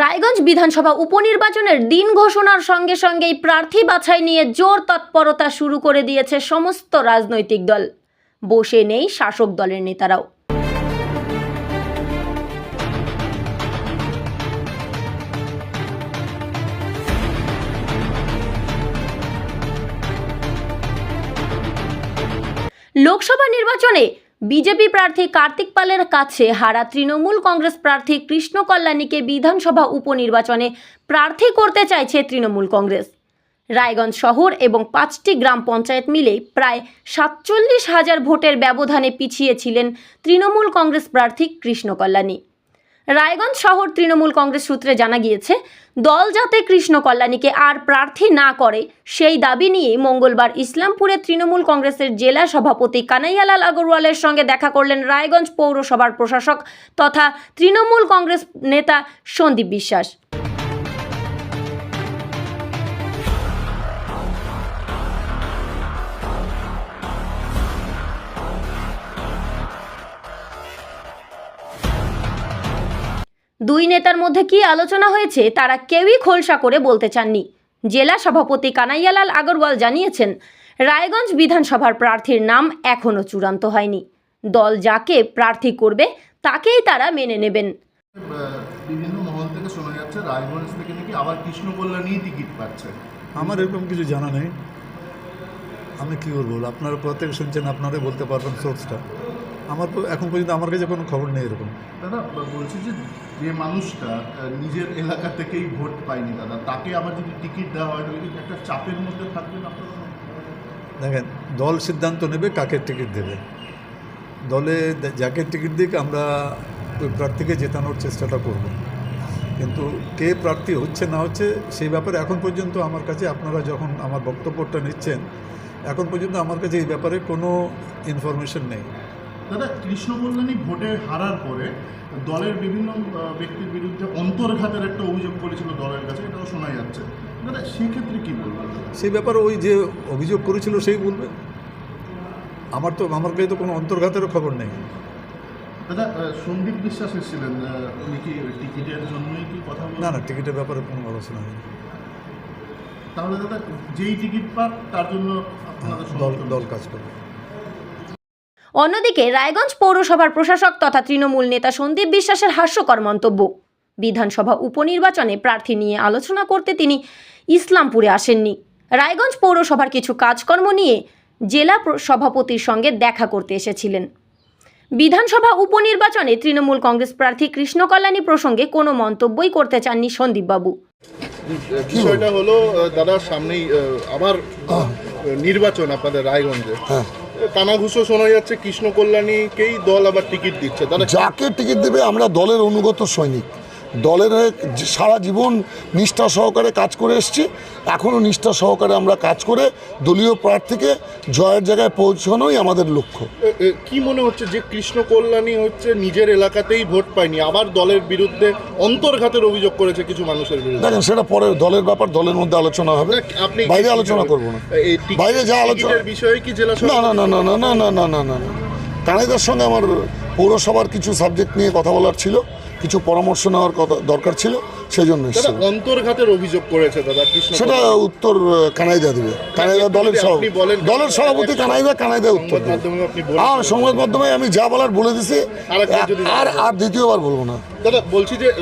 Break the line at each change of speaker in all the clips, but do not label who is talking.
রায়গঞ্জ বিধানসভা উপনির্বাচনের দিন ঘোষণার সঙ্গে সঙ্গেই প্রার্থী বাছাই নিয়ে জোর তৎপরতা শুরু করে দিয়েছে সমস্ত রাজনৈতিক দল। বসে নেই শাসক দলের নেতারাও। লোকসভা নির্বাচনে বিজেপি প্রার্থী কার্তিক পালের কাছে হারা তৃণমূল কংগ্রেস প্রার্থী কৃষ্ণ কল্যাণীকে বিধানসভা উপনির্বাচনে প্রার্থী করতে চাইছে তৃণমূল কংগ্রেস। রায়গঞ্জ শহর এবং পাঁচটি গ্রাম পঞ্চায়েত মিলে প্রায় সাতচল্লিশ হাজার ভোটের ব্যবধানে পিছিয়েছিলেন তৃণমূল কংগ্রেস প্রার্থী কৃষ্ণ কল্যাণী। রায়গঞ্জ শহর তৃণমূল কংগ্রেস সূত্রে জানা গিয়েছে, দল যাতে কৃষ্ণ কল্যাণীকে আর প্রার্থী না করে, সেই দাবি নিয়ে মঙ্গলবার ইসলামপুরে তৃণমূল কংগ্রেসের জেলা সভাপতি কানাইয়ালাল আগরওয়ালের সঙ্গে দেখা করলেন রায়গঞ্জ পৌরসভার প্রশাসক তথা তৃণমূল কংগ্রেস নেতা সন্দীপ বিশ্বাস। দুই নেতার মধ্যে কি আলোচনা হয়েছে তারা কেউই খোলসা করে বলতে চাননি। জেলা সভাপতি কানাইয়ালাল আগরওয়াল জানিয়েছেন রায়গঞ্জ বিধানসভার প্রার্থীর নাম এখনও চূড়ান্ত হয়নি। দল যাকে প্রার্থী করবে তাকেই তারা মেনে নেবেন।
আহ, বিভিন্ন মহল থেকে শোনা যাচ্ছে রায়গঞ্জ থেকে নাকি আবার কৃষ্ণ কল্যাণী টিকিট পাচ্ছে।
আমার এরকম কিছু জানা নেই। আমি কী করব? আপনারা প্রত্যেক শুনছেন আপনারাই বলতে পারবেন সোর্সটা আমার তো এখন পর্যন্ত আমার কাছে কোনো খবর নেই এরকম।
দাদা বলছি যে যে মানুষটা নিজের এলাকা থেকেই ভোট পায়নি দাদা, তাকে আবার যদি টিকিট দেওয়া হয়, তাহলে একটা চাপের মধ্যে থাকবেন আপনারা?
দেখেন, দল সিদ্ধান্ত নেবে কাকে টিকিট দেবে। দলে যাকে টিকিট দিক, আমরা ওই প্রার্থীকে জেতানোর চেষ্টাটা করব। কিন্তু কে প্রার্থী হচ্ছে না হচ্ছে, সেই ব্যাপারে এখন পর্যন্ত আমার কাছে আপনারা যখন আমার বক্তব্যটা নিচ্ছেন, এখন পর্যন্ত আমার কাছে এই ব্যাপারে কোনো ইনফরমেশন নেই।
দাদা কৃষ্ণ কল্যাণী ভোটে হারার পরে দলের বিভিন্ন ব্যক্তির বিরুদ্ধে অন্তর্ঘাতের একটা অভিযোগ করেছিল দলের কাছে এটাও শোনা যাচ্ছে। দাদা সেক্ষেত্রে কি বলবেন?
সেই ব্যাপারে ওই যে অভিযোগ করেছিল সেই বলবে। আমার তো আমার কাছে তো কোনো অন্তর্ঘাতেরও খবর নেই।
দাদা সন্দীপ বিশ্বাস এসেছিলেন উনি কি টিকিটের জন্যই কি কথা
না না টিকিটের ব্যাপারে কোনো আলোচনা নেই
তাহলে দাদা যেই টিকিট পাক তার জন্য
দল দল কাজ করবে।
অন্যদিকে রায়গঞ্জ পৌরসভার প্রশাসক তথা তৃণমূল নেতা সন্দীপ বিশ্বাসের হাস্যকর মন্তব্য। বিধানসভা উপনির্বাচনে প্রার্থী নিয়ে আলোচনা করতে তিনি ইসলামপুরে আসেননি। রায়গঞ্জ পৌরসভার কিছু কাজকর্ম নিয়ে জেলা সভাপতির সঙ্গে দেখা করতে এসেছিলেন। বিধানসভা উপনির্বাচনে তৃণমূল কংগ্রেস প্রার্থী কৃষ্ণ কল্যাণী প্রসঙ্গে কোনো মন্তব্যই করতে চাননি সন্দীপবাবু।
বিষয়টা হলো দাদা সামনেই আবার নির্বাচন আপনাদের রায়গঞ্জে। কানাঘুষো শোনা যাচ্ছে কৃষ্ণ কল্যাণীকেই দল আবার টিকিট দিচ্ছে।
যাকে টিকিট দেবে, আমরা দলের অনুগত সৈনিক। দলের হয়ে সারা জীবন নিষ্ঠা সহকারে কাজ করে এসেছি। এখনও নিষ্ঠা সহকারে আমরা কাজ করে দলীয় প্রার্থীকে জয়ের জায়গায় পৌঁছানোই আমাদের লক্ষ্য।
কি মনে হচ্ছে যে কৃষ্ণ কল্যাণী হচ্ছে নিজের এলাকাতেই ভোট পায়নি আবার দলের বিরুদ্ধে অন্তর্ঘাতের অভিযোগ করেছে কিছু মানুষের বিরুদ্ধে?
দেখেন সেটা পরে দলের ব্যাপার দলের মধ্যে আলোচনা হবে।
আপনি
বাইরে আলোচনা করব না। বাইরে যা আলোচনা
বিষয়ে কি জেলা
না না না না না না না না না না। কানাইদার সঙ্গে আমার পৌরসভার কিছু সাবজেক্ট নিয়ে কথা বলার ছিল। কিছু পরামর্শ নেওয়ার কথা দরকার ছিল সেই জন্য
অন্তর্ঘাতের অভিযোগ করেছে দাদা
সেটা উত্তর কানাইদা দিবে। কানাইদা দলের। দলের সভাপতি কানাইদা কানাইদা উত্তর। আর সংবাদ মাধ্যমে আমি যা বলার বলে দিছি আর আর দ্বিতীয়বার বলব না।
দাদা বলছি যে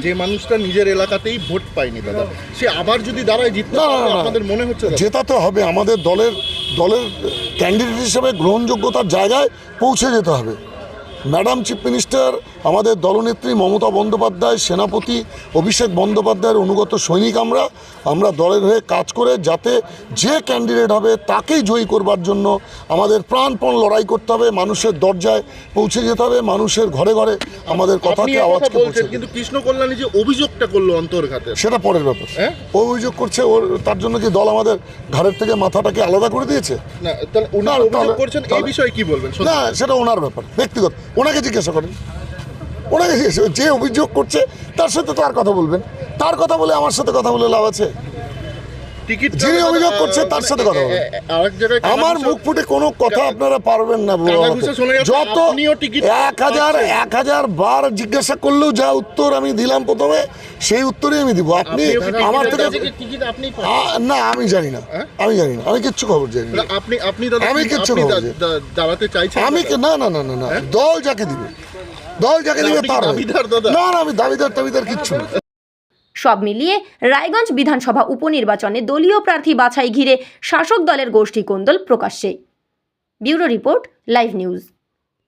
যে- মানুষটা নিজের এলাকাতেই ভোট পায়নি দাদা সে আবার যদি দাঁড়ায় জিততে আপনাদের মনে হচ্ছে?
জেতাতে হবে আমাদের দলের দলের ক্যান্ডিডেট হিসেবে গ্রহণযোগ্যতার জায়গায় পৌঁছে যেতে হবে। ম্যাডাম চিফ মিনিস্টার আমাদের দলনেত্রী মমতা বন্দ্যোপাধ্যায় সেনাপতি অভিষেক বন্দ্যোপাধ্যায়ের অনুগত সৈনিক আমরা। আমরা দলের হয়ে কাজ করে যাতে যে ক্যান্ডিডেট হবে তাকেই জয়ী করবার জন্য আমাদের প্রাণপণ লড়াই করতে হবে মানুষের দরজায় পৌঁছে যেতে হবে মানুষের ঘরে ঘরে আমাদের কথাকে আওয়াজকে পৌঁছে
কিন্তু কৃষ্ণ কল্যাণী যে অভিযোগটা করল অন্তর্ঘাতের
সেটা পরের ব্যাপার।
হ্যাঁ?
ও অভিযোগ করছে ওর তার জন্য কি দল আমাদের ঘাড়ের থেকে মাথাটাকে আলাদা করে দিয়েছে?
না তাহলে
না,
অভিযোগ করছেন এই বিষয়ে কি বলবেন?
না সেটা ওনার ব্যাপার ব্যক্তিগত। ওনাকে জিজ্ঞাসা করেন। ওনাকে। যে অভিযোগ করছে তার সাথে তো আর কথা বলবেন। তার কথা বলে আমার সাথে কথা বলে লাভ আছে। যিনি অভিযোগ করছে তার সাথে কথা
জায়গায়
আমার মুখ ফুটে কোনো কথা আপনারা পারবেন না যত এক হাজার এক হাজার বার জিজ্ঞাসা করলেও যা উত্তর আমি দিলাম প্রথমে সেই উত্তরই আমি দিব। আপনি আমার থেকে না আমি জানি না।
হ্যাঁ?
আমি জানি না। আমি কিচ্ছু খবর জানি না।
আপনি আপনি
আমি কিচ্ছু খবর আমি না না না না না। দল যাকে দিবে। দল যাকে দিবে তার? না না আমি দাবিদার টাবিদার কিচ্ছু না।
সব মিলিয়ে রায়গঞ্জ বিধানসভা উপনির্বাচনে দলীয় প্রার্থী বাছাই ঘিরে শাসক দলের গোষ্ঠী কোন্দল প্রকাশ্যে ব্যুরো রিপোর্ট লাইভ নিউজ।